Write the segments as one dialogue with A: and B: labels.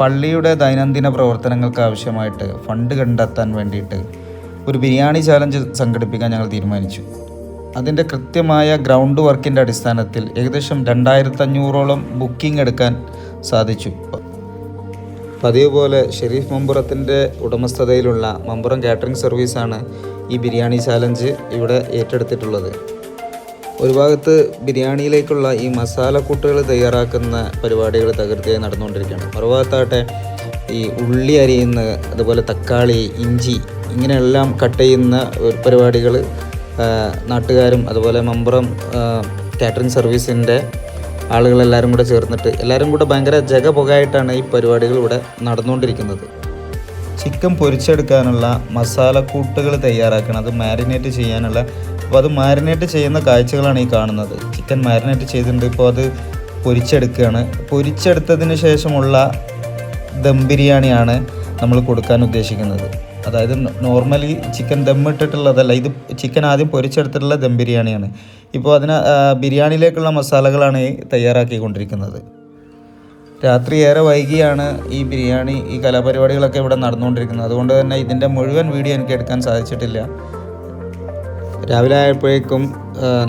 A: പള്ളിയുടെ ദൈനംദിന പ്രവർത്തനങ്ങൾക്ക് ആവശ്യമായിട്ട് ഫണ്ട് കണ്ടെത്താൻ വേണ്ടിയിട്ട് ഒരു ബിരിയാണി ചാലഞ്ച് സംഘടിപ്പിക്കാൻ ഞങ്ങൾ തീരുമാനിച്ചു. അതിന്റെ കൃത്യമായ ഗ്രൗണ്ട് വർക്കിന്റെ അടിസ്ഥാനത്തിൽ ഏകദേശം രണ്ടായിരത്തഞ്ഞൂറോളം ബുക്കിംഗ് എടുക്കാൻ സാധിച്ചു. പതിവ് പോലെ ഷെരീഫ് മമ്പുറത്തിന്റെ ഉടമസ്ഥതയിലുള്ള മമ്പുറം കാറ്ററിംഗ് സർവീസാണ് ഈ ബിരിയാണി ചാലഞ്ച് ഇവിടെ ഏറ്റെടുത്തിട്ടുള്ളത്. ഒരു ഭാഗത്ത് ബിരിയാണിയിലേക്കുള്ള ഈ മസാല കൂട്ടുകൾ തയ്യാറാക്കുന്ന പരിപാടികൾ തകൃതിയായി നടന്നുകൊണ്ടിരിക്കുകയാണ്. മറുഭാഗത്താകട്ടെ ഈ ഉള്ളി അരിയുന്ന അതുപോലെ തക്കാളി ഇഞ്ചി ഇങ്ങനെയെല്ലാം കട്ട് ചെയ്യുന്ന പരിപാടികൾ നാട്ടുകാരും അതുപോലെ മമ്പുറം കാറ്ററിംഗ് സർവീസിന്റെ ആളുകളെല്ലാവരും കൂടെ ചേർന്നിട്ട് എല്ലാവരും കൂടെ ഭയങ്കര ജഗപുകയായിട്ടാണ് ഈ പരിപാടികൾ ഇവിടെ നടന്നുകൊണ്ടിരിക്കുന്നത്. ചിക്കൻ പൊരിച്ചെടുക്കാനുള്ള മസാല കൂട്ടുകൾ തയ്യാറാക്കണം. അത് മാരിനേറ്റ് ചെയ്യാനുള്ള അപ്പോൾ അത് മാരിനേറ്റ് ചെയ്യുന്ന കാഴ്ചകളാണ് ഈ കാണുന്നത്. ചിക്കൻ മാരിനേറ്റ് ചെയ്തിട്ടുണ്ട്. ഇപ്പോൾ അത് പൊരിച്ചെടുക്കുകയാണ്. പൊരിച്ചെടുത്തതിന് ശേഷമുള്ള ദം ബിരിയാണിയാണ് നമ്മൾ കൊടുക്കാൻ ഉദ്ദേശിക്കുന്നത്. അതായത് നോർമലി ചിക്കൻ ദം ഇട്ടിട്ടുള്ളതല്ല ഇത് ചിക്കൻ ആദ്യം പൊരിച്ചെടുത്തിട്ടുള്ള ദം ബിരിയാണിയാണ്. ഇപ്പോൾ അതിന് ബിരിയാണിയിലേക്കുള്ള മസാലകളാണ് തയ്യാറാക്കിക്കൊണ്ടിരിക്കുന്നത്. രാത്രി ഏറെ വൈകിയാണ് ഈ ബിരിയാണി ഈ കലാപരിപാടികളൊക്കെ ഇവിടെ നടന്നുകൊണ്ടിരിക്കുന്നത്. അതുകൊണ്ട് തന്നെ ഇതിന്റെ മുഴുവൻ വീഡിയോ എനിക്ക് എടുക്കാൻ സാധിച്ചിട്ടില്ല. രാവിലെ ആയപ്പോഴേക്കും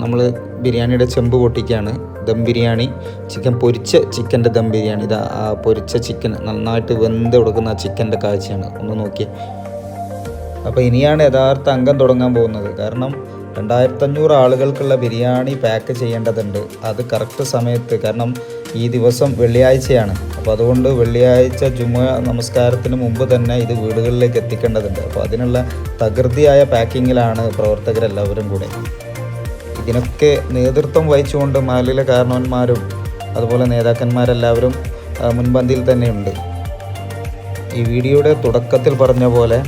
A: നമ്മൾ ബിരിയാണിയുടെ ചെമ്പ് പൊട്ടിക്കുകയാണ് ദം ബിരിയാണി ചിക്കൻ പൊരിച്ച ചിക്കന്റെ ദം ബിരിയാണി. ഇതാ പൊരിച്ച ചിക്കൻ നന്നായിട്ട് വെന്ത് കൊടുക്കുന്ന ചിക്കന്റെ കാഴ്ചയാണ്. ഒന്ന് നോക്കിയേ. അപ്പോൾ ഇനിയാണ് യഥാർത്ഥ അംഗം തുടങ്ങാൻ പോകുന്നത്. കാരണം രണ്ടായിരത്തഞ്ഞൂറ് ആളുകൾക്കുള്ള ബിരിയാണി പാക്ക് ചെയ്യേണ്ടതുണ്ട്. അത് കറക്റ്റ് സമയത്ത് കാരണം ഈ ദിവസം വെള്ളിയാഴ്ചയാണ്. അപ്പോൾ അതുകൊണ്ട് വെള്ളിയാഴ്ച ജുമ നമസ്കാരത്തിന് മുമ്പ് തന്നെ ഇത് വീടുകളിലേക്ക് എത്തിക്കേണ്ടതുണ്ട്. അപ്പോൾ അതിനുള്ള തകൃതിയായ പാക്കിങ്ങിലാണ് പ്രവർത്തകരെല്ലാവരും കൂടെ. ഇതിനൊക്കെ നേതൃത്വം വഹിച്ചുകൊണ്ട് മാലിലെ കാരണവന്മാരും അതുപോലെ നേതാക്കന്മാരെല്ലാവരും മുൻപന്തിയിൽ തന്നെയുണ്ട്. ഈ വീഡിയോയുടെ തുടക്കത്തിൽ പറഞ്ഞ പോലെ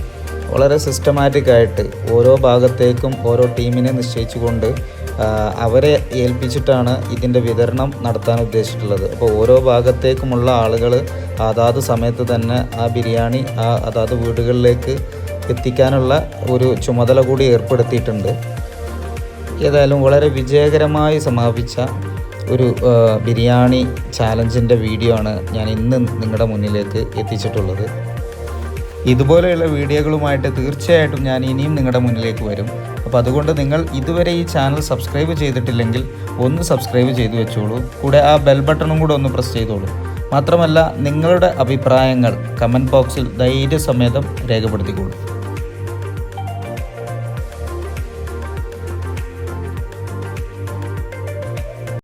A: വളരെ സിസ്റ്റമാറ്റിക് ആയിട്ട് ഓരോ ഭാഗത്തേക്കും ഓരോ ടീമിനെ നിശ്ചയിച്ചുകൊണ്ട് അവരെ ഏൽപ്പിച്ചിട്ടാണ് ഇതിന്റെ വിതരണം നടത്താൻ ഉദ്ദേശിച്ചിട്ടുള്ളത്. അപ്പോൾ ഓരോ ഭാഗത്തേക്കുമുള്ള ആളുകൾ അതാത് സമയത്ത് തന്നെ ആ ബിരിയാണി ആ അതാത് വീടുകളിലേക്ക് എത്തിക്കാനുള്ള ഒരു ചുമതല കൂടി ഏർപ്പെടുത്തിയിട്ടുണ്ട്. ഏതായാലും വളരെ വിജയകരമായി സമാപിച്ച ഒരു ബിരിയാണി ചാലഞ്ചിന്റെ വീഡിയോ ആണ് ഞാൻ ഇന്ന് നിങ്ങളുടെ മുന്നിലേക്ക് എത്തിച്ചിട്ടുള്ളത്. ഇതുപോലെയുള്ള വീഡിയോകളുമായിട്ട് തീർച്ചയായിട്ടും ഞാൻ ഇനിയും നിങ്ങളുടെ മുന്നിലേക്ക് വരും. അപ്പോൾ അതുകൊണ്ട് നിങ്ങൾ ഇതുവരെ ഈ ചാനൽ സബ്സ്ക്രൈബ് ചെയ്തിട്ടില്ലെങ്കിൽ ഒന്ന് സബ്സ്ക്രൈബ് ചെയ്തു വെച്ചോളൂ. കൂടെ ആ ബെൽ ബട്ടണും കൂടെ ഒന്ന് പ്രസ് ചെയ്തോളൂ. മാത്രമല്ല നിങ്ങളുടെ അഭിപ്രായങ്ങൾ കമന്റ് ബോക്സിൽ ധൈര്യസമേതം രേഖപ്പെടുത്തിക്കോളൂ.